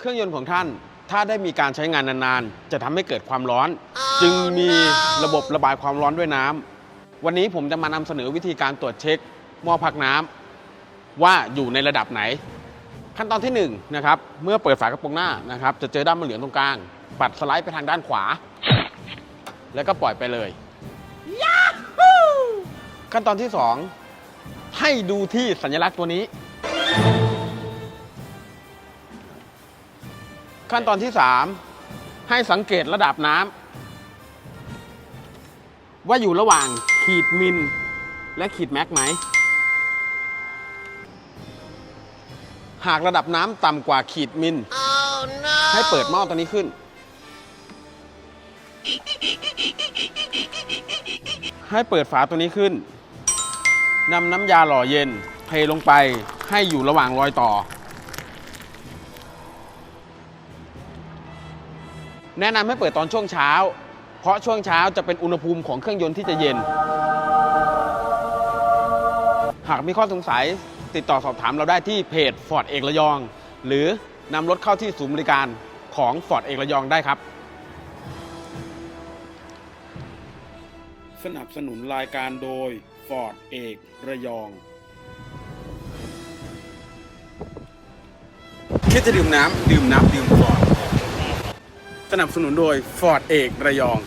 เครื่องยนต์ของท่าน ถ้าได้มีการใช้งานนานๆ จะทำให้เกิดความร้อน จึงมีระบบระบายความร้อนด้วยน้ำวันนี้ผมจะมานำเสนอวิธีการตรวจเช็คหม้อพักน้ำว่าอยู่ในระดับไหน ขั้นตอนที่1นะครับ เมื่อเปิดฝากระโปรงหน้านะครับ จะเจอด้านมะเหลืองตรงกลาง ปัดสไลด์ไปทางด้านขวา แล้วก็ปล่อยไปเลย ขั้นตอนที่ 2 ให้ดูที่สัญลักษณ์ตัวนี้ ขั้นตอนที่ 3 ให้สังเกตระดับน้ำว่าอยู่ระหว่างขีดมิลและขีดแม็กไหม หากระดับน้ำต่ำกว่าขีดมิลให้เปิดหม้อตัวนี้ขึ้น ให้เปิดฝาตัวนี้ขึ้นนำน้ำยาหล่อเย็นเทลงไปให้อยู่ระหว่างรอยต่อ แนะนำให้เปิดตอนช่วงเช้า เพราะช่วงเช้าจะเป็นอุณหภูมิของเครื่องยนต์ที่จะเย็น หากมีข้อสงสัยติดต่อสอบถามเราได้ที่เพจ Ford เอกระยอง หรือนำรถเข้าที่ศูนย์บริการของ Ford เอกระยองได้ครับ สนับสนุนรายการโดย Ford เอกระยอง คิดจะดื่มน้ำดื่มน้ำดื่ม Ford สนับสนุนโดย Ford เอกระยอง